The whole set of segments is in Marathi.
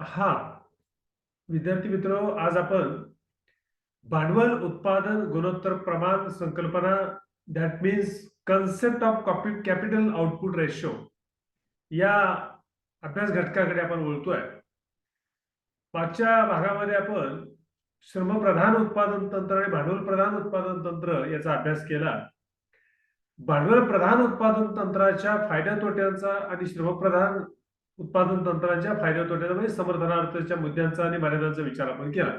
हा. विद्यार्थी मित्र आज आपण भांडवल उत्पादन गुणोत्तर प्रमाण संकल्पना that means concept of capital output ratio या अभ्यास घटकाकडे आपण बोलतोय मागच्या भागामध्ये आपण श्रमप्रधान उत्पादन तंत्र आणि भांडवल प्रधान उत्पादन तंत्र याचा अभ्यास केला. भांडवल प्रधान उत्पादन तंत्राच्या फायद्या तोट्यांचा आणि श्रमप्रधान उत्पादन तंत्राच्या फायद्या तोट्याचा म्हणजे समर्थनार्थच्या मुद्द्यांचा आणि मर्यादांचा विचार आपण केला.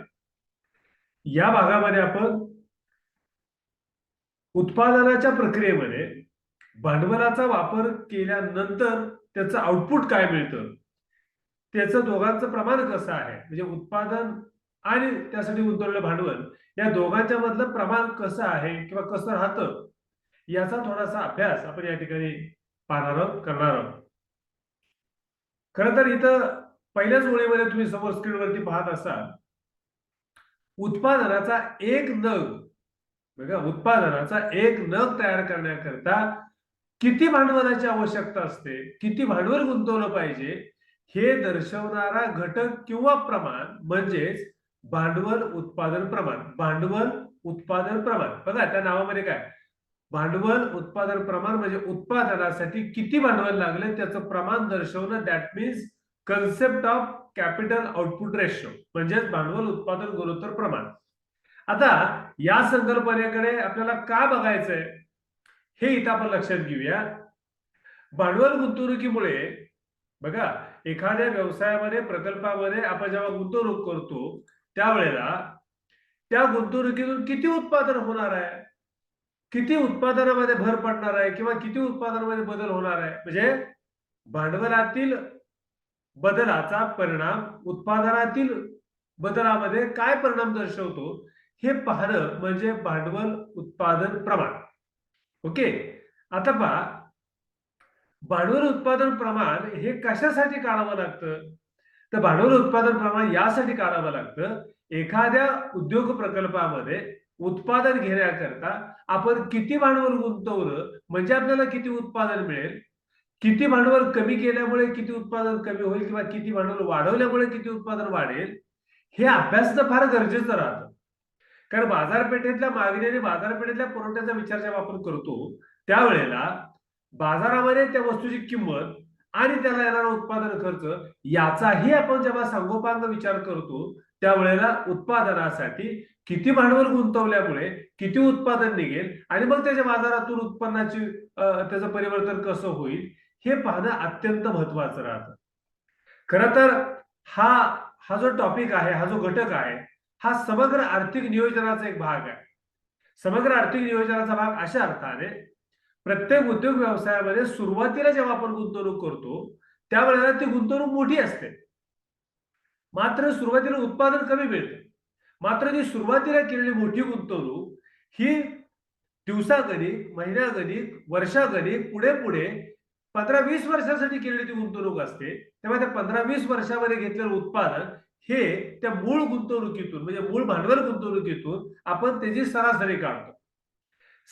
या भागामध्ये आपण उत्पादनाच्या प्रक्रियेमध्ये भांडवलाचा वापर केल्यानंतर त्याचं आउटपुट काय मिळतं? त्याचं दोघांचं प्रमाण कसं आहे? म्हणजे उत्पादन आणि त्यासाठी गुंतवलेलं भांडवल या दोघांच्या मधलं प्रमाण कसं आहे किंवा कसं राहतं? याचा थोडासा अभ्यास आपण या ठिकाणी पाहणार आहोत करणार आहोत. खर तर इथं पहिल्याच ओळीमध्ये तुम्ही समोर स्क्रीनवरती पाहत असाल उत्पादनाचा एक नग बघा उत्पादनाचा एक नग तयार करण्याकरता किती भांडवलाची आवश्यकता असते किती भांडवल गुंतवलं पाहिजे हे दर्शवणारा घटक किंवा प्रमाण म्हणजेच भांडवल उत्पादन प्रमाण भांडवल उत्पादन प्रमाण. बघा त्या नावामध्ये काय? भांडवल उत्पादन प्रमाण म्हणजे उत्पादनासाठी किती भांडवल लागले त्याचं प्रमाण दर्शवणं that means concept of capital output ratio म्हणजेच भांडवल उत्पादन गुणोत्तर प्रमाण. आता या संकल्पनेकडे आपल्याला का बघायचंय? हे इथं आपण लक्षात घेऊया. भांडवल गुंतवणुकीमुळे बघा एखाद्या व्यवसायामध्ये प्रकल्पामध्ये आपण जेव्हा गुंतवणूक करतो त्यावेळेला त्या गुंतवणुकीतून किती उत्पादन होणार आहे? किती उत्पादनामध्ये भर पडणार आहे किंवा किती उत्पादनामध्ये बदल होणार आहे? म्हणजे भांडवलातील बदलाचा परिणाम उत्पादनातील बदलामध्ये काय परिणाम दर्शवतो हे पाहणं म्हणजे भांडवल उत्पादन प्रमाण. ओके? आता पहा भांडवल उत्पादन प्रमाण हे कशासाठी काढावं लागतं? तर भांडवल उत्पादन प्रमाण यासाठी काढावं लागतं एखाद्या उद्योग प्रकल्पामध्ये उत्पादन घेण्याकरता आपण किती भांडवल गुंतवलं म्हणजे आपल्याला किती उत्पादन मिळेल? किती भांडवल कमी केल्यामुळे किती उत्पादन कमी होईल किंवा किती भांडवल वाढवल्यामुळे किती उत्पादन वाढेल? हे अभ्यासणं फार गरजेचं राहतं. कारण बाजारपेठेतल्या मागणी आणि बाजारपेठेतल्या पुरवठ्याचा विचार जेव्हा आपण करतो त्यावेळेला बाजारामध्ये त्या वस्तूची किंमत आणि त्याला येणारा उत्पादन खर्च याचाही आपण जेव्हा सांगोपांग विचार करतो त्यावेळेला उत्पादनासाठी किती भांडवल गुंतवल्यामुळे किती उत्पादन निघेल आणि मग त्याच्या बाजारातून उत्पन्नाची त्याचं परिवर्तन कसं होईल हे पाहणं अत्यंत महत्वाचं राहतं. खर तर हा हा जो टॉपिक आहे हा जो घटक आहे हा समग्र आर्थिक नियोजनाचा एक भाग आहे. समग्र आर्थिक नियोजनाचा भाग अशा अर्थाने प्रत्येक उद्योग व्यवसायामध्ये सुरुवातीला जेव्हा आपण गुंतवणूक करतो त्यावेळेला ती गुंतवणूक मोठी असते. मात्र सुरुवातीला उत्पादन कमी मिळतं. मात्र जी सुरुवातीला केलेली मोठी गुंतवणूक ही दिवसागणिक महिन्यागणिक वर्षागणिक पुढे पुढे पंधरा वीस वर्षासाठी केलेली ती गुंतवणूक असते. तेव्हा त्या पंधरा वीस वर्षामध्ये घेतलेलं उत्पादन हे त्या मूळ गुंतवणुकीतून म्हणजे मूळ भांडवल गुंतवणुकीतून आपण त्याची सरासरी काढतो.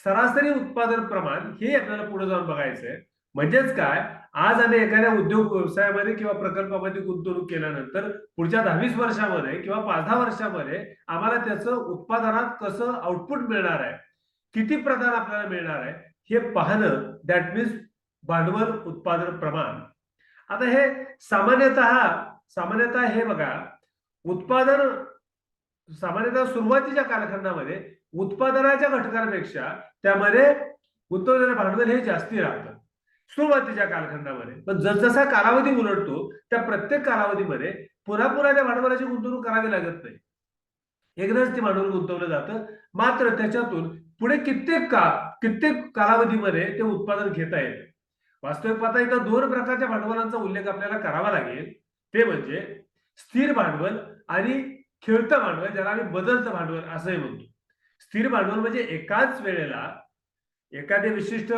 सरासरी उत्पादन प्रमाण हे आपल्याला पुढे जाऊन बघायचंय. म्हणजेच काय? आज आणि एखाद्या उद्योग व्यवसायामध्ये किंवा प्रकल्पामध्ये गुंतवणूक केल्यानंतर पुढच्या दहावीस वर्षामध्ये किंवा पाच दहा वर्षामध्ये आम्हाला त्याचं उत्पादनात कसं आउटपुट मिळणार आहे? किती प्रदान आपल्याला मिळणार आहे? हे पाहणं दॅट मीन्स भांडवल उत्पादन प्रमाण. आता हे सामान्यतः सामान्यतः हे बघा उत्पादन सामान्यतः सुरुवातीच्या कालखंडामध्ये उत्पादनाच्या घटकांपेक्षा त्यामध्ये गुंतवलेलं भांडवल हे जास्ती राहतं. सुरुवातीच्या कालखंडामध्ये. पण जसजसा कालावधी उलटतो त्या प्रत्येक कालावधीमध्ये पुन्हा पुन्हा त्या भांडवलाची गुंतवणूक करावी लागत नाही. एकदाच ते भांडवल गुंतवलं जातं. मात्र त्याच्यातून पुढे कित्येक का कित्येक कालावधीमध्ये ते उत्पादन घेता येतं. वास्तविक पाहता इथं दोन प्रकारच्या भांडवलांचा उल्लेख आपल्याला करावा लागेल. ते म्हणजे स्थिर भांडवल आणि खेळतं भांडवल ज्याला आम्ही बदलतं भांडवल असंही म्हणतो. स्थिर भांडवल म्हणजे एकाच वेळेला एखाद्या विशिष्ट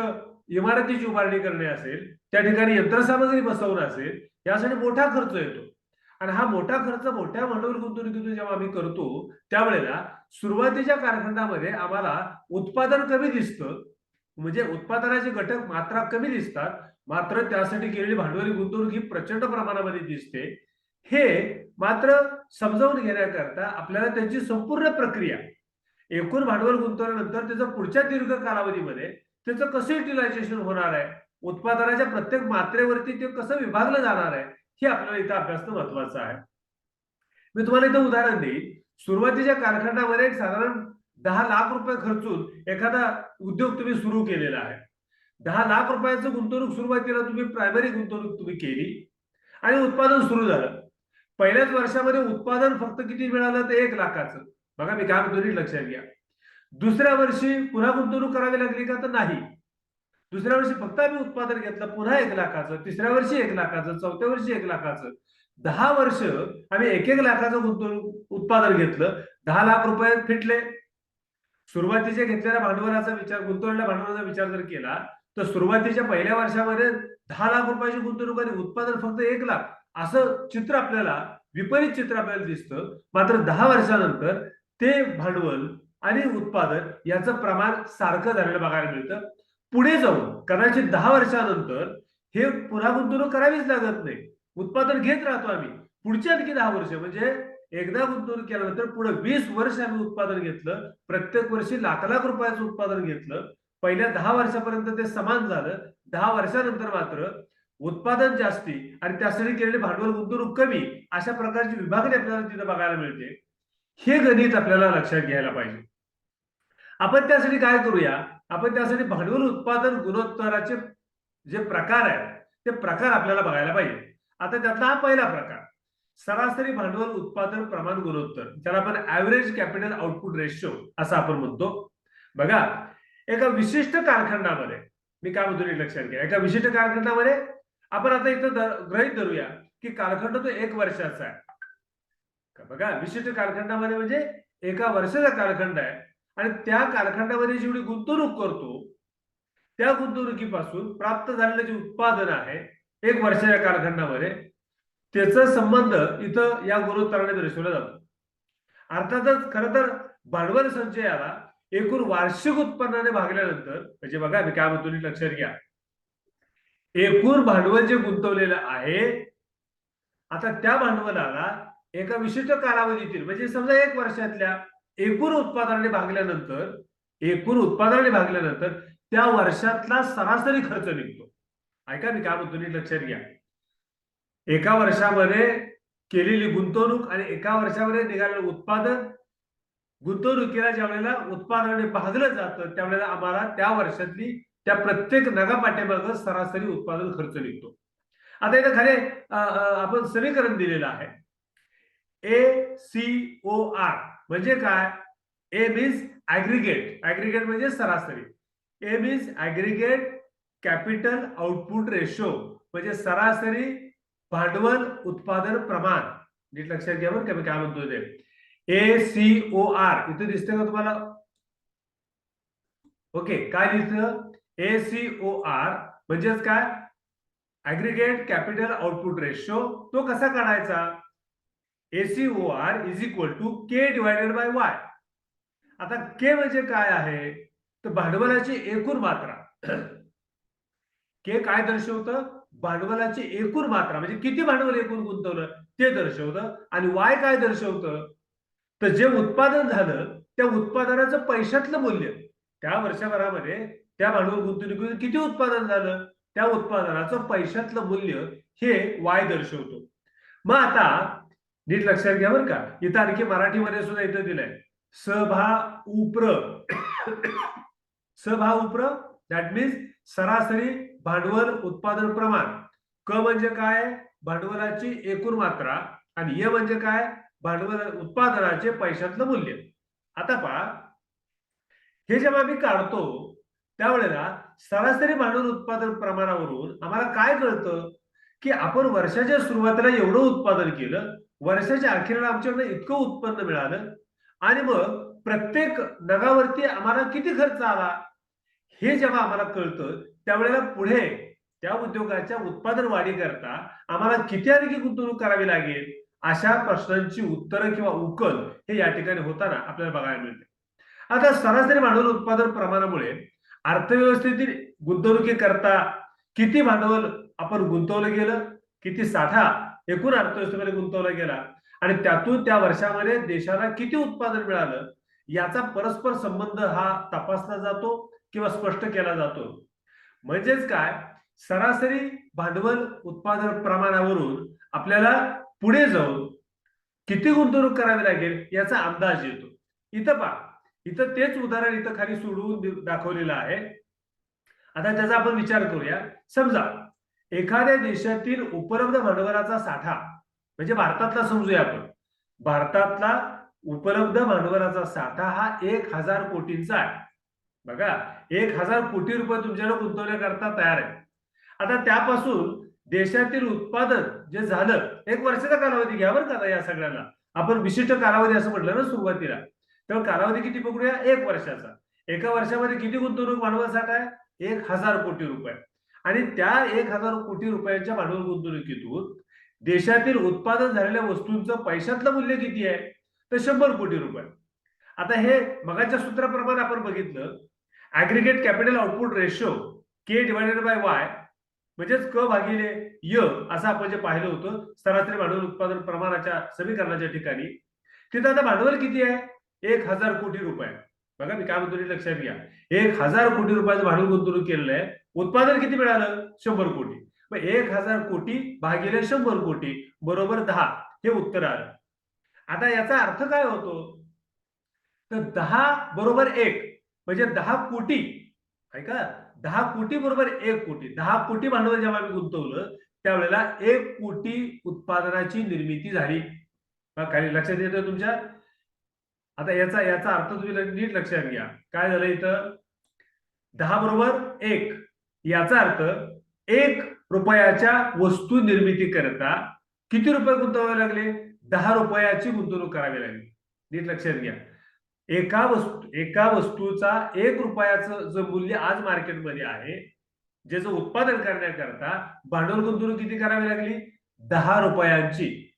इमारतीची उभारणी करणे असेल त्या ठिकाणी यंत्रसामग्री बसवणं असेल यासाठी मोठा खर्च येतो. आणि हा मोठा खर्च मोठ्या भांडवल गुंतवणुकीतून जेव्हा आम्ही करतो त्यावेळेला सुरुवातीच्या कारखान्यामध्ये आम्हाला उत्पादन कमी दिसतं. म्हणजे उत्पादनाचे घटक मात्रा कमी दिसतात. मात्र त्यासाठी केलेली भांडवली गुंतवणूक ही प्रचंड प्रमाणामध्ये दिसते. हे मात्र समजावून घेण्याकरता आपल्याला त्याची संपूर्ण प्रक्रिया. एकूण भांडवल गुंतवल्यानंतर त्याचा पुढच्या दीर्घ कालावधीमध्ये त्याचं कसं युटिलायझेशन होणार आहे? उत्पादनाच्या प्रत्येक मात्रेवरती ते कसं विभागलं जाणार आहे? हे आपल्याला इथं अभ्यासणं महत्वाचं आहे. मी तुम्हाला इथं उदाहरण देईन. सुरुवातीच्या कारखान्यामध्ये एक साधारण दहा लाख रुपये खर्चून एखादा उद्योग तुम्ही सुरू केलेला आहे. दहा लाख रुपयाचं गुंतवणूक सुरुवातीला तुम्ही प्रायमरी गुंतवणूक तुम्ही केली आणि उत्पादन सुरू झालं. पहिल्याच वर्षामध्ये उत्पादन फक्त किती मिळालं? तर एक लाखाचं. बघा मी काय म्हणतो लक्षात घ्या. दुसऱ्या वर्षी पुन्हा गुंतवणूक करावी लागली का तर नाही. दुसऱ्या वर्षी फक्त आम्ही उत्पादन घेतलं पुन्हा एक लाखाचं तिसऱ्या वर्षी एक लाखाचं चौथ्या वर्षी एक लाखाचं. दहा वर्ष आम्ही एक एक लाखाचं गुंतवणूक उत्पादन घेतलं दहा लाख रुपये फिटले. सुरुवातीच्या घेतलेल्या भांडवलाचा विचार गुंतवलेल्या भांडवलाचा विचार जर केला तर सुरुवातीच्या पहिल्या वर्षामध्ये दहा लाख रुपयाची गुंतवणूक आणि उत्पादन फक्त एक लाख. असं चित्र आपल्याला विपरीत चित्र आपल्याला दिसतं. मात्र दहा वर्षानंतर ते भांडवल आणि उत्पादन याचं प्रमाण सारखं झालेलं बघायला मिळतं. पुढे जाऊन कदाचित दहा वर्षानंतर हे पुन्हा गुंतवणूक करावीच लागत नाही. उत्पादन घेत राहतो आम्ही. पुढची आणखी दहा वर्ष म्हणजे एकदा गुंतवणूक केल्यानंतर पुढे वीस वर्ष आम्ही उत्पादन घेतलं प्रत्येक वर्षी लाख लाख रुपयाचं उत्पादन घेतलं. पहिल्या दहा वर्षापर्यंत ते समान झालं. दहा वर्षानंतर मात्र उत्पादन जास्ती आणि त्यासाठी केलेले भांडवल गुंतवणूक कमी अशा प्रकारची विभागणी आपल्याला तिथं बघायला मिळते. हे गणित आपल्याला लक्षात घ्यायला पाहिजे. आपण त्यासाठी काय करूया? आपण त्यासाठी भांडवल उत्पादन गुणोत्तराचे जे प्रकार आहेत ते प्रकार आपल्याला बघायला पाहिजे. आता त्यातला हा पहिला प्रकार सरासरी भांडवल उत्पादन प्रमाण गुणोत्तर ज्याला आपण ऍव्हरेज कॅपिटल आउटपुट रेशो असं आपण म्हणतो. बघा एका विशिष्ट कारखान्यामध्ये मी काय म्हणतो लक्षात घ्या. एका विशिष्ट कारखान्यामध्ये आपण आता इथं ग्रहित धरूया की कालखंड तो एक वर्षाचा आहे. बघा विशिष्ट कालखंडामध्ये म्हणजे एका वर्षाचा कालखंड आहे. आणि त्या कारखान्यामध्ये जेवढी गुंतवणूक करतो त्या गुंतवणुकीपासून प्राप्त झालेलं जे उत्पादन आहे एक वर्षाच्या कारखान्यामध्ये त्याचा संबंध इथं या गुणोत्तराने दर्शवला जातो. अर्थातच खर तर भांडवल संचयाला एकूण वार्षिक उत्पन्नाने भागल्यानंतर म्हणजे बघा मी काय म्हणतो लक्षात घ्या. एकूण भांडवल जे गुंतवलेलं आहे आता त्या भांडवलाला एका विशिष्ट कालावधीतील म्हणजे समजा एक वर्षातल्या एकूण उत्पादनाने भागल्यानंतर एकूण उत्पादनाने भागल्यानंतर त्या वर्षातला सरासरी खर्च निघतो. ऐका मी काय म्हणतो नीट लक्षात घ्या. एका वर्षामध्ये केलेली गुंतवणूक आणि एका वर्षामध्ये निघालेलं उत्पादन गुंतवणुकीला ज्या वेळेला उत्पादनाने भागलं जातं त्यावेळेला आम्हाला त्या वर्षातली त्या प्रत्येक नगा सरासरी उत्पादन खर्च निघतो. आता इथं खाली आपण समीकरण दिलेलं आहे. ए सी ओ आर म्हणजे काय? ए मीन्स ऍग्रिगेट ऍग्रिगेट म्हणजे सरासरी. A means aggregate capital output ratio म्हणजे सरासरी भांडवल उत्पादन प्रमाण. नीट लक्षात घ्या बरं मी काय म्हणतो ते. ए सी ओ आर इथे दिसतंय का तुम्हाला? ओके काय दिसतं? ए सी ओ आर म्हणजेच काय? ऍग्रिगेट कॅपिटल आउटपुट रेशो तो कसा काढायचा? AC O R is equal to K divided by Y आता के म्हणजे काय आहे? तर भांडवलाची एकूण मात्रा. के काय दर्शवतं? भांडवलाची एकूण मात्रा. म्हणजे किती भांडवल एकूण गुंतवलं? ते दर्शवतं. आणि वाय काय दर्शवतं? तर जे उत्पादन झालं त्या उत्पादनाचं पैशातलं मूल्य. त्या वर्षभरामध्ये त्या भांडवल गुंतवणुकीतून किती उत्पादन झालं? त्या उत्पादनाचं पैशातलं मूल्य हे वाय दर्शवतो. मग आता नीट लक्षात घ्या बरं का. इथं आणखी मराठीमध्ये सुद्धा इथं दिलंय. सभा उप्र. सभा उप्र दॅट मीन्स सरासरी भांडवल उत्पादन प्रमाण. क म्हणजे काय? भांडवलाची एकूण मात्रा आणि य म्हणजे काय? भांडवल उत्पादनाचे पैशातलं मूल्य. आता पहा. हे जेव्हा आम्ही काढतो त्यावेळेला सरासरी भांडवल उत्पादन प्रमाणावरून आम्हाला काय कळतं? की आपण वर्षाच्या सुरुवातीला एवढं उत्पादन केलं वर्षाच्या अखेरीला आमच्याकडे इतकं उत्पन्न मिळालं. आणि मग प्रत्येक नगावरती आम्हाला किती खर्च आला? हे जेव्हा आम्हाला कळतं त्यावेळेला पुढे त्या उद्योगाच्या उत्पादन वाढीकरता आम्हाला किती आणखी गुंतवणूक करावी लागेल? अशा प्रश्नांची उत्तरं किंवा उकल हे या ठिकाणी होताना आपल्याला बघायला मिळते. आता सरासरी भांडवल उत्पादन प्रमाणामुळे अर्थव्यवस्थेतील गुंतवणुकीकरता किती भांडवल आपण गुंतवलं गेलं? किती साठा एकूण अर्थव्यवस्थेमध्ये गुंतवला गेला. आणि त्यातून त्या वर्षामध्ये देशाला किती उत्पादन मिळालं याचा परस्पर संबंध हा तपासला जातो किंवा स्पष्ट केला जातो. म्हणजेच काय? सरासरी भांडवल उत्पादन प्रमाणावरून आपल्याला पुढे जाऊन किती गुंतवणूक करावी लागेल याचा अंदाज येतो. इथं पहा. इथं तेच उदाहरण इथं खाली सोडवून दाखवलेलं आहे. आता त्याचा आपण विचार करूया. समजा एखाद्या देशातील उपलब्ध भांडवलाचा साठा म्हणजे भारतातला समजूया आपण. भारतातला उपलब्ध भांडवलाचा साठा हा एक हजार कोटींचा आहे. बघा एक हजार कोटी रुपये तुमच्याकडे गुंतवण्याकरता तयार आहे. आता त्यापासून देशातील उत्पादन जे झालं एक वर्षाचा कालावधी घ्या बरं का या सगळ्यांना. आपण विशिष्ट कालावधी असं म्हटलं ना सुरुवातीला. तर कालावधी किती पकडूया एक वर्षाचा. एका वर्षामध्ये किती गुंतवणूक भांडवल साठा आहे? एक हजार कोटी रुपये. आणि त्या एक हजार कोटी रुपयांच्या भांडवल गुंतवणुकीतून देशातील उत्पादन झालेल्या वस्तूंचं पैशातलं मूल्य किती आहे? तर शंभर कोटी रुपये. आता हे मगाच्या सूत्राप्रमाणे आपण बघितलं aggregate capital output ratio K divided by Y म्हणजेच क भागिले य असं आपण जे पाहिलं होतं सरासरी भांडवल उत्पादन प्रमाणाच्या समीकरणाच्या ठिकाणी. तिथं आता भांडवल किती आहे? एक हजार कोटी रुपये. बघा मी काय म्हणतो लक्षात घ्या. एक हजार कोटी रुपयाचं भांडवल गुंतवणूक केलेलं आहे. उत्पादन किती मिळालं? शंभर कोटी. मग एक हजार कोटी भागिले शंभर कोटी बरोबर दहा हे उत्तर आलं. आता याचा अर्थ काय होतो? तर दहा बरोबर एक म्हणजे दहा कोटी ऐका दहा कोटी बरोबर एक कोटी दहा कोटी भांडवल जेव्हा मी गुंतवलं त्यावेळेला एक कोटी उत्पादनाची निर्मिती झाली. खाली लक्षात येतं तुमच्या? आता याचा याचा अर्थ तुम्ही नीट लक्षात घ्या. काय झालं इथं? दहा बरोबर एक. याचा अर्थ एक रुपयाच्या वस्तू निर्मिती करता किती रुपये गुंतवावे लागले? दहा रुपयाची गुंतवणूक करावी लागली. नीट लक्षात घ्या. एका वस्तू एका वस्तूचा एक रुपयाचं जे मूल्य आज मार्केटमध्ये आहे ज्याचं उत्पादन करण्याकरता भांडवल गुंतवणूक किती करावी लागली? दहा रुपयांची.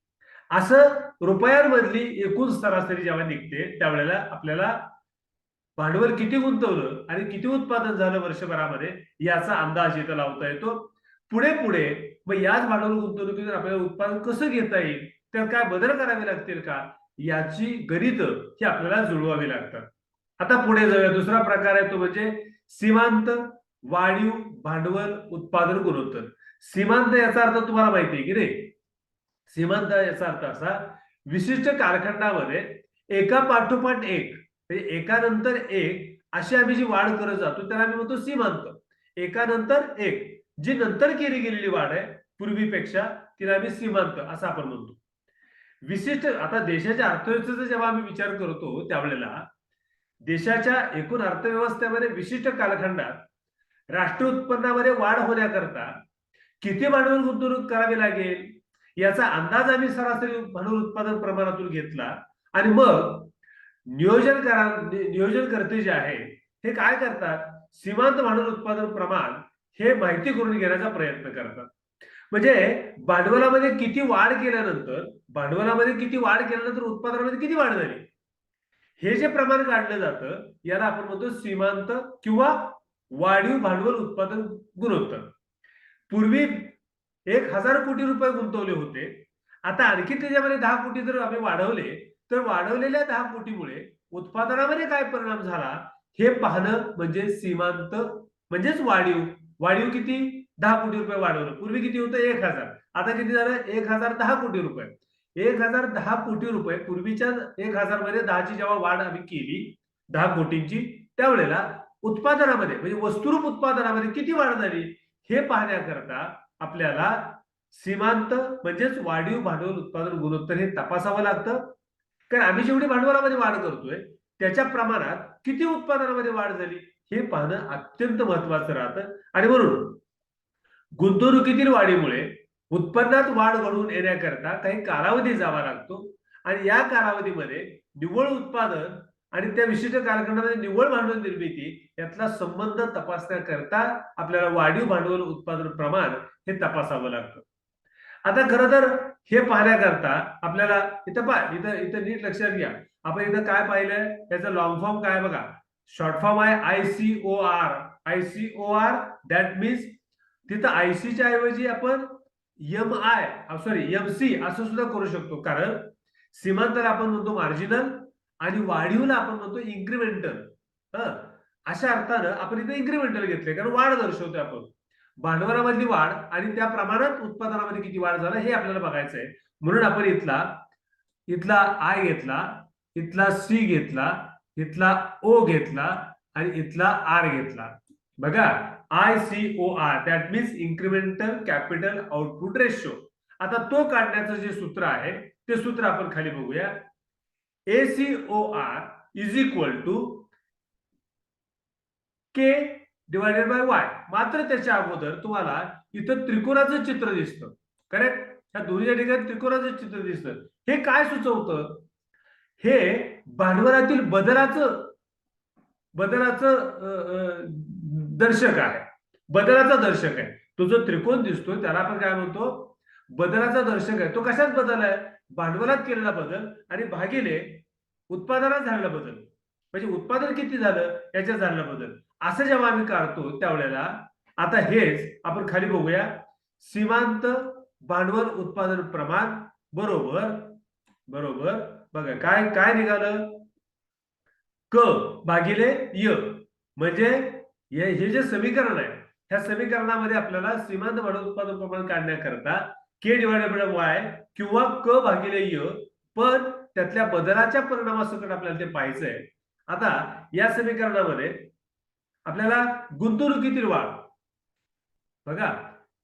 असं रुपयांमधली एकूण सरासरी जेव्हा निघते त्यावेळेला आपल्याला भांडवल किती गुंतवलं आणि किती उत्पादन झालं वर्षभरामध्ये याचा अंदाज इथं लावता येतो. पुढे पुढे मग याच भांडवल गुंतवणुकीतून आपल्याला उत्पादन कसं घेता येईल त्यात काय बदल करावे लागतील का याची गणित ही आपल्याला जुळवावी लागतात. आता पुढे जाऊया. दुसरा प्रकार आहे तो म्हणजे सीमांत वाढीव भांडवल उत्पादन गुणोत्तर. सीमांत याचा अर्थ तुम्हाला माहिती आहे की रे सीमांत याचा अर्थ असा विशिष्ट कालखंडामध्ये एका पाठोपाठ एक म्हणजे एकानंतर एक अशी आम्ही जी वाढ करत जातो त्याला आम्ही म्हणतो सीमांत एकानंतर एक जी नंतर केली गेलेली वाढ आहे पूर्वीपेक्षा तिला आम्ही सीमांत असं आपण म्हणतो. विशिष्ट आता देशाच्या अर्थव्यवस्थेचा जेव्हा आम्ही विचार करतो त्यावेळेला देशाच्या एकूण अर्थव्यवस्थेमध्ये विशिष्ट कालखंडात राष्ट्रीय उत्पन्नामध्ये वाढ होण्याकरता किती भांडवल गुंतवणूक करावी लागेल? याचा अंदाज आम्ही सरासरी भांडवल उत्पादन प्रमाणातून घेतला आणि मग नियोजन करा नियोजनकर्ते जे आहे हे काय करतात? सीमांत भांडवल उत्पादन प्रमाण हे माहिती करून घेण्याचा प्रयत्न करतात. म्हणजे भांडवलामध्ये किती वाढ केल्यानंतर भांडवलामध्ये किती वाढ केल्यानंतर उत्पादनामध्ये किती वाढ झाली? हे जे प्रमाण काढलं जातं याला आपण म्हणतो सीमांत किंवा वाढीव भांडवल उत्पादन गुणोत्तर. पूर्वी एक हजार कोटी रुपये गुंतवले होते. आता आणखी त्याच्यामध्ये दहा कोटी जर आम्ही वाढवले तर वाढवलेल्या दहा कोटीमुळे उत्पादनामध्ये काय परिणाम झाला? हे पाहणं म्हणजे सीमांत म्हणजेच वाढीव. वाढीव किती? दहा कोटी रुपये वाढवलं. पूर्वी किती होतं? एक हजार. आता किती झालं? एक हजार दहा कोटी रुपये. एक हजार दहा कोटी रुपये पूर्वीच्या एक हजारमध्ये दहाची जेव्हा वाढ आम्ही केली दहा कोटींची त्यावेळेला उत्पादनामध्ये म्हणजे वस्तुरूप उत्पादनामध्ये किती वाढ झाली? हे पाहण्याकरता आपल्याला सीमांत म्हणजेच वाढीव भांडवल उत्पादन गुणोत्तर हे तपासावं लागतं. तर आम्ही जेवढी भांडवलामध्ये वाढ करतोय त्याच्या प्रमाणात किती उत्पादनामध्ये वाढ झाली हे पाहणं अत्यंत महत्वाचं राहतं. आणि म्हणून गुंतवणुकीतील वाढीमुळे उत्पन्नात वाढ घडवून येण्याकरता काही कालावधी जावा लागतो. आणि या कालावधीमध्ये निव्वळ उत्पादन आणि त्या विशिष्ट कालखंडामध्ये निव्वळ भांडवल निर्मिती यातला संबंध तपासण्याकरता आपल्याला वाढीव भांडवल उत्पादन प्रमाण हे तपासावं लागतं. आता खरं तर हे पाहण्याकरता आपल्याला इथं पाय इथं इथं नीट लक्षात घ्या. आपण इथं काय पाहिलंय? त्याचं लॉंग फॉर्म काय बघा? शॉर्ट फॉर्म आहे I C O R I C O R that means तिथं आयसीच्या ऐवजी आपण M I sorry M C असं सुद्धा करू शकतो. कारण सीमांतर आपण म्हणतो मार्जिनल आणि वाढीवला आपण म्हणतो इन्क्रिमेंटल हा? अशा अर्थानं आपण इथे इन्क्रिमेंटल घेतले कारण वाढ दर्शवतोय आपण. भांडवलामधली वाढ आणि त्या प्रमाणात उत्पादनामध्ये किती वाढ झाला हे आपल्याला बघायचं आहे म्हणून आपण इथला इथला आय घेतला इथला सी घेतला इथला ओ घेतला आणि इथला आर घेतला. बघा I C O R that means incremental capital output ratio आता तो काढण्याचं जे सूत्र आहे ते सूत्र आपण खाली बघूया. A C O R is equal to K divided by Y मात्र त्याच्या अगोदर तुम्हाला इथं त्रिकोणाचं चित्र दिसतं. करेक्ट ह्या दोन्ही ठिकाणी त्रिकोणाचं चित्र दिसतं. हे काय सुचवतं? हे भांडवलातील बदलाचं बदलाचं दर्शक आहे. बदलाचा दर्शक आहे. तो जो त्रिकोण दिसतोय त्याला आपण काय म्हणतो? बदलाचा दर्शक आहे. तो कशात बदल आहे? भांडवलात केलेला बदल आणि भागिले उत्पादनात झालेला बदल. म्हणजे उत्पादन किती झालं? याच्यात झालेला बदल. असं जेव्हा आम्ही काढतो त्यावेळेला आता हेच आपण खाली बघूया. सीमांत भांडवल उत्पादन प्रमाण बरोबर बरोबर. बघा काय काय निघालं? क भागिले य. म्हणजे हे जे समीकरण आहे ह्या समीकरणामध्ये आपल्याला सीमांत भांडवल उत्पादन प्रमाण काढण्याकरता के डिवायडेड बाय वाय किंवा क भागिले य पण त्यातल्या बदलाच्या परिणामासकट आपल्याला ते पाहायचं आहे आता या समीकरणामध्ये आपल्याला गुंतवणुकीतील वाढ? बघा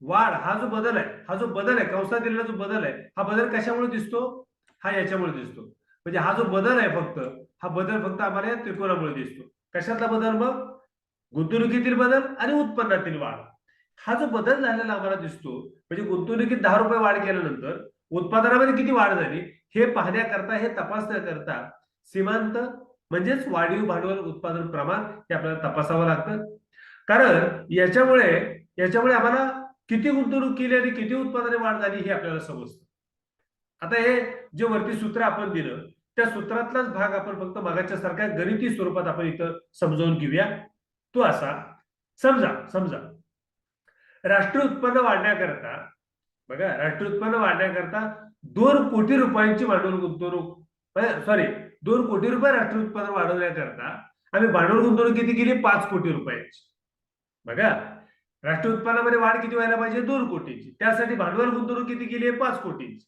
वाढ हा जो बदल आहे हा जो बदल आहे कंसात दिलेला जो बदल आहे हा बदल कशामुळे दिसतो? हा याच्यामुळे दिसतो. म्हणजे हा जो बदल आहे फक्त हा बदल फक्त आम्हाला या त्रिकोणामुळे दिसतो. कशातला बदल मग? गुंतवणुकीतील बदल आणि उत्पन्नातील वाढ. हा जो बदल झालेला आम्हाला दिसतो म्हणजे गुंतवणुकीत दहा रुपये वाढ केल्यानंतर उत्पादनामध्ये किती वाढ झाली हे पाहण्याकरता हे तपासण्याकरता सीमांत म्हणजेच वाढीव भांडवल उत्पादन प्रमाण हे आपल्याला तपासावं लागतं. कारण याच्यामुळे याच्यामुळे आम्हाला किती गुंतवणूक केली आणि किती उत्पादने वाढ झाली हे आपल्याला समजतं. आता हे जे वरती सूत्र आपण दिलं त्या सूत्रातलाच भाग आपण फक्त मागाच्या सारख्या गणिती स्वरूपात आपण इथं समजावून घेऊया. तो असा समजा समजा. राष्ट्रीय उत्पन्न वाढण्याकरता बघा राष्ट्रीय उत्पन्न वाढण्याकरता दोन कोटी रुपयांची भांडवल गुंतवणूक सॉरी दोन कोटी रुपये राष्ट्रीय उत्पन्न वाढवण्याकरता आम्ही भांडवल गुंतवणूक किती केली? पाच कोटी रुपयाची. बघा राष्ट्रीय उत्पन्नामध्ये वाढ किती व्हायला पाहिजे? दोन कोटीची. त्यासाठी भांडवल गुंतवणूक किती केली आहे? पाच कोटीची.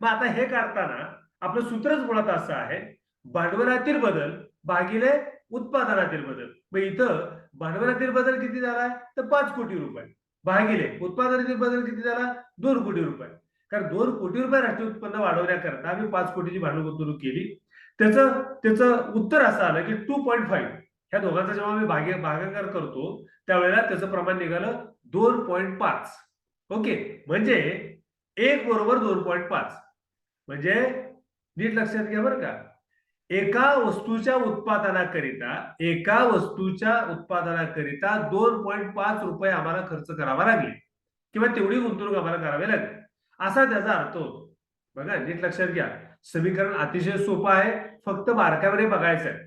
मग आता हे काढताना आपलं सूत्रच मुळात असं आहे भांडवलातील बदल भागिले उत्पादनातील बदल. मग इथं भांडवलातील बदल किती झाला? तर पाच कोटी रुपये. भागिले उत्पादनातील बदल किती झाला? दोन कोटी रुपये. कारण दोन कोटी रुपये राष्ट्रीय उत्पन्न वाढवण्याकरता आम्ही पाच कोटीची भांडवल गुंतवणूक केली. त्याचं त्याचं उत्तर असं आलं की टू पॉईंट फाईव्ह ह्या दोघांचा जेव्हा आम्ही भागे भागाकार करतो त्यावेळेला त्याचं प्रमाण निघालं दोन पॉईंट पाच. ओके म्हणजे एक बरोबर दोन पॉईंट पाच. म्हणजे नीट लक्षात घ्या बरं का. एका वस्तूच्या उत्पादनाकरिता एका वस्तूच्या उत्पादनाकरिता दोन पॉईंट पाच रुपये आम्हाला खर्च करावा लागले. किंवा तेवढी गुंतवणूक आम्हाला करावी लागली. असा त्याचा अर्थ होतो. बघा नीट लक्षात घ्या. समीकरण अतिशय सोपं आहे. फक्त बारकामध्ये बघायचं आहे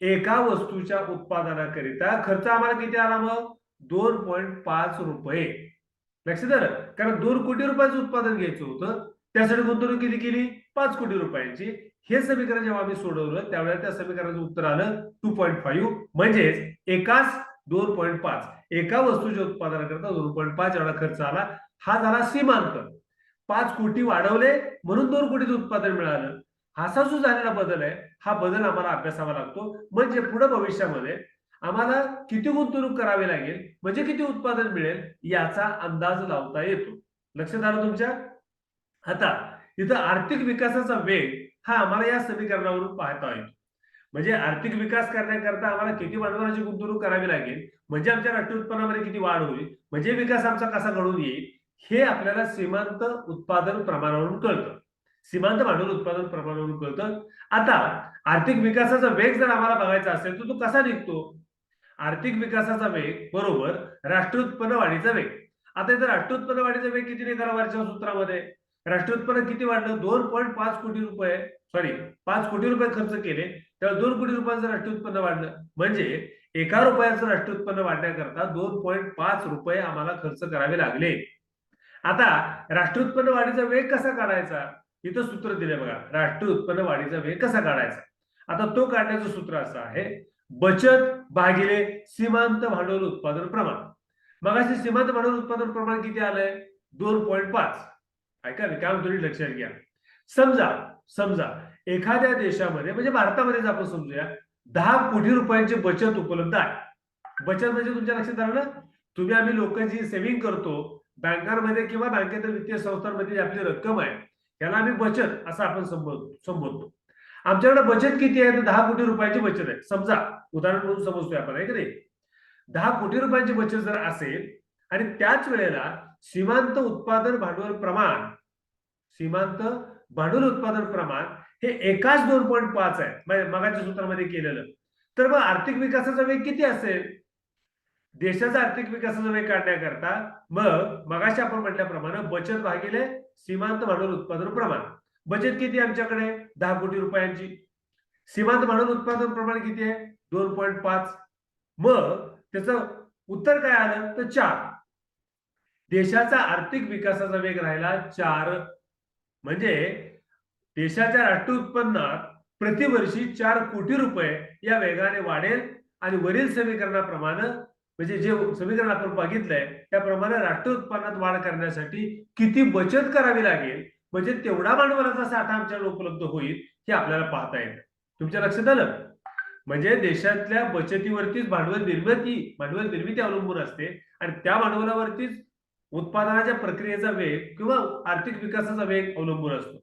एका वस्तूच्या उत्पादनाकरिता खर्च आम्हाला किती आला मग? दोन पॉईंट पाच रुपये. लक्षात आलं? कारण दोन कोटी रुपयाचं उत्पादन घ्यायचं होतं. त्यासाठी गुंतवणूक किती केली? पाच कोटी रुपयांची. हे समीकरण जेव्हा आम्ही सोडवलं त्यावेळेला त्या समीकरणाचं उत्तर आलं टू पॉईंट फाईव्ह म्हणजेच एकाच दोन पॉईंट पाच. एका वस्तूच्या उत्पादनाकरता दोन पॉईंट पाच एवढा खर्च आला. हा झाला सीमांक पाच कोटी वाढवले म्हणून दोन कोटीचं उत्पादन मिळालं. असा जो झालेला बदल आहे. हा बदल आम्हाला अभ्यासावा लागतो. म्हणजे पुढे भविष्यामध्ये आम्हाला किती गुंतवणूक करावी लागेल? म्हणजे किती उत्पादन मिळेल? याचा अंदाज लावता येतो. लक्षात आलं तुमच्या आता इथं आर्थिक विकासाचा वेग हा आम्हाला या समीकरणावरून पाहता येतो. म्हणजे आर्थिक विकास करण्याकरता आम्हाला किती भांडवलाची गुंतवणूक करावी लागेल? म्हणजे आमच्या राष्ट्रीय उत्पन्नामध्ये किती वाढ होईल? म्हणजे विकास आमचा कसा घडून येईल? हे आपल्याला सीमांत उत्पादन प्रमाणावरून कळतं. सीमांत भांडवल उत्पादन प्रमाणावरून कळतं. आता आर्थिक विकासाचा वेग जर आम्हाला बघायचा असेल तर तो कसा निघतो? आर्थिक विकासाचा वेग बरोबर राष्ट्रीय उत्पन्न वाढीचा वेग. आता इथं राष्ट्रीय उत्पन्न वाढीचा वेग किती निघाला वरच्या सूत्रामध्ये? राष्ट्रीय उत्पन्न किती वाढलं? दोन पॉईंट पाच कोटी रुपये. सॉरी पाच कोटी रुपये खर्च केले. तेव्हा दोन कोटी रुपयांचं राष्ट्रीय उत्पन्न वाढलं. म्हणजे एका रुपयाचं राष्ट्रीय उत्पन्न वाढण्याकरता दोन पॉईंट पाच रुपये आम्हाला खर्च करावे लागले. आता राष्ट्रीय उत्पन्न वाढीचा वेग कसा काढायचा? इथं सूत्र दिले बघा. राष्ट्रीय उत्पन्न वाढीचा वेग कसा काढायचा? आता तो काढण्याचं सूत्र असं आहे बचत भागिले सीमांत भांडवल उत्पादन प्रमाण. मग सीमांत भांडवल उत्पादन प्रमाण किती आलंय? दोन पॉईंट पाच. ऐका ना काय तुम्ही लक्षात घ्या. समजा समजा एखाद्या देशामध्ये म्हणजे भारतामध्येच आपण समजूया दहा कोटी रुपयांची बचत उपलब्ध आहे. बचत म्हणजे तुमच्या लक्षात आलं ना? तुम्ही आम्ही लोक जी सेव्हिंग करतो बँकांमध्ये किंवा बँकेतील वित्तीय संस्थांमध्ये जी आपली रक्कम आहे त्याला आम्ही बचत असं आपण संबोध संबोधतो. आमच्याकडे बचत किती आहे? तर दहा कोटी रुपयाची बचत आहे. समजा उदाहरण म्हणून समजतोय आपण आहे की नाही? दहा कोटी रुपयांची बचत जर असेल आणि त्याच वेळेला सीमांत उत्पादन भांडवल प्रमाण सीमांत भांडवल उत्पादन प्रमाण हे एकाच दोन पॉईंट पाच आहे म्हणजे मगाच्या सूत्रामध्ये केलेलं. तर मग आर्थिक विकासाचा वेग किती असेल? देशाचा आर्थिक विकासाचा वेग काढण्याकरता मग मगाशी आपण म्हटल्याप्रमाणे बचत भागिले सीमांत भांडवल उत्पादन प्रमाण. बचत किती आमच्याकडे? दहा कोटी रुपयांची. सीमांत भांडवल उत्पादन प्रमाण किती आहे? दोन पॉईंट पाच. मग त्याचं उत्तर काय आलं? तर चार. देशाचा आर्थिक विकासाचा वेग राहिला चार. म्हणजे देशाच्या राष्ट्रीय उत्पन्नात प्रतिवर्षी चार कोटी रुपये या वेगाने वाढेल आणि वरील समीकरणाप्रमाणे म्हणजे जे समीकरण आपण बघितलंय त्याप्रमाणे राष्ट्रीय उत्पन्नात वाढ करण्यासाठी किती बचत करावी लागेल म्हणजे तेवढा भांडवलाचा साठा आमच्याकडे उपलब्ध होईल हे आपल्याला पाहता येईल तुमच्या लक्षात आलं? म्हणजे देशातल्या बचतीवरतीच भांडवल निर्मिती भांडवल निर्मिती अवलंबून असते आणि त्या भांडवलावरतीच उत्पादनाच्या प्रक्रियेचा वेग किंवा आर्थिक विकासाचा वेग अवलंबून असतो.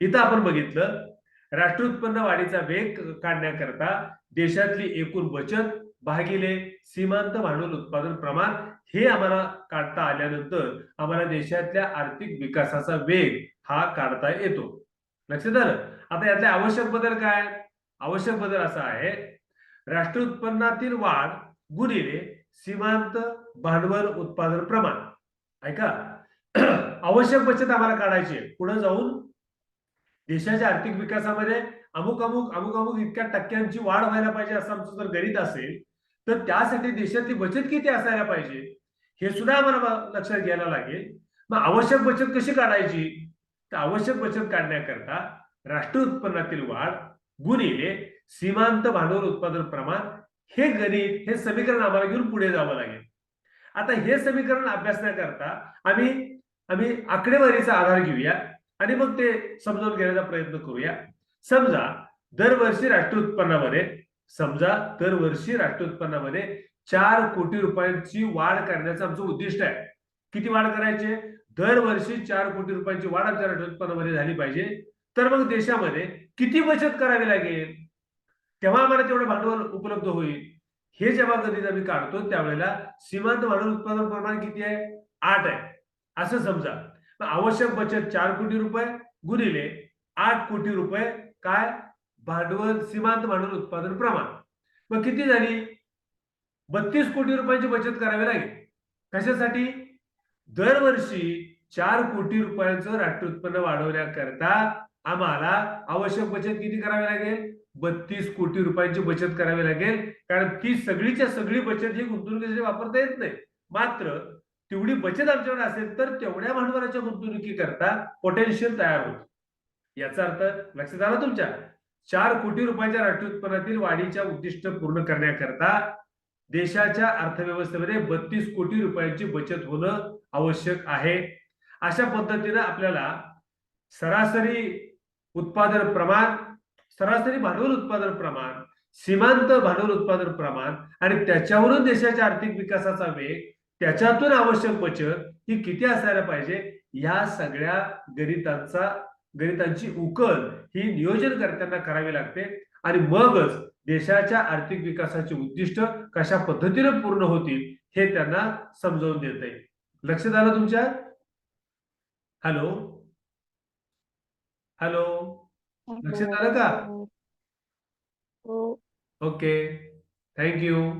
इथं आपण बघितलं राष्ट्रीय उत्पन्न वाढीचा वेग काढण्याकरता देशातली एकूण बचत भागिले सीमांत भांडवल उत्पादन प्रमाण हे आम्हाला काढता आल्यानंतर आम्हाला देशातल्या आर्थिक विकासाचा वेग हा काढता येतो. लक्षात आलं? आता यातले आवश्यक बदल काय? आवश्यक बदल असा आहे राष्ट्रीय उत्पन्नातील वाढ गुणिले सीमांत भांडवल उत्पादन प्रमाण. ऐका? आवश्यक बचत आम्हाला काढायची आहे. पुढे जाऊन देशाच्या आर्थिक विकासामध्ये अमुक अमुक अमुक अमुक इतक्या टक्क्यांची वाढ व्हायला पाहिजे असं आमचं जर गणित असेल तर त्यासाठी देशातली बचत किती असायला पाहिजे? हे सुद्धा आम्हाला लक्षात घ्यायला लागेल. मग आवश्यक बचत कशी काढायची? तर आवश्यक बचत काढण्याकरता राष्ट्रीय उत्पन्नातील वाढ गुणिले सीमांत भांडवल उत्पादन प्रमाण हे गणित हे समीकरण आम्हाला घेऊन पुढे जावं लागेल. आता हे समीकरण अभ्यासण्याकरता आम्ही आम्ही आकडेवारीचा आधार घेऊया आणि मग ते समजावून घेण्याचा प्रयत्न करूया. समजा दरवर्षी राष्ट्रीय उत्पन्नामध्ये समजा दरवर्षी राष्ट्रीय उत्पन्नामध्ये चार कोटी रुपयांची वाढ करण्याचं आमचं उद्दिष्ट आहे. किती वाढ करायची? दरवर्षी चार कोटी रुपयांची वाढ आमच्या राष्ट्रीय उत्पन्नामध्ये झाली पाहिजे. तर मग देशामध्ये किती बचत करावी लागेल? तेव्हा आम्हाला तेवढं भांडवल उपलब्ध होईल. हे जेव्हा कधी आम्ही काढतो त्यावेळेला सीमांत भांडवल उत्पादन प्रमाण किती आहे? आठ आहे. असं समजा. आवश्यक बचत चार कोटी रुपये गुणिले आठ कोटी रुपये. काय? भांडवल सीमांत भांडवल उत्पादन प्रमाण. मग किती झाली? बत्तीस कोटी रुपयांची बचत करावी लागेल. कशासाठी? दरवर्षी चार कोटी रुपयांचं राष्ट्रीय उत्पन्न वाढवण्याकरता आम्हाला आवश्यक बचत किती करावी लागेल? बत्तीस कोटी रुपयांची बचत करावी लागेल. कारण ती सगळीच्या सगळी बचत ही गुंतवणुकीसाठी वापरता येत नाही. मात्र तेवढी बचत आमच्याकडे असेल तर तेवढ्या भांडवलाच्या गुंतवणुकीकरता पोटेन्शियल तयार होत याचा अर्थ लक्षात आला तुमच्या? चार कोटी रुपयाच्या राष्ट्रीय उत्पन्नातील वाढीच्या उद्दिष्ट पूर्ण करण्याकरता देशाच्या अर्थव्यवस्थेमध्ये बत्तीस कोटी रुपयांची बचत होणं आवश्यक आहे. अशा पद्धतीनं आपल्याला सरासरी उत्पादन प्रमाण सरासरी भांडवल उत्पादन प्रमाण सीमांत भांडवल उत्पादन प्रमाण आणि त्याच्यावरून देशाच्या आर्थिक विकासाचा वेग त्याच्यातून आवश्यक बचत ही किती असायला पाहिजे या सगळ्या गणितांचा गणितांची उकल ही नियोजन करताना करावी लागते. आणि मगच देशाच्या आर्थिक विकासाचे उद्दिष्ट कशा पद्धतीने पूर्ण होतील हे त्यांना समजावून देता येईल लक्षात आलं तुमच्या? हॅलो? हॅलो? लक्षात आलं का? हो. ओके. Thank you.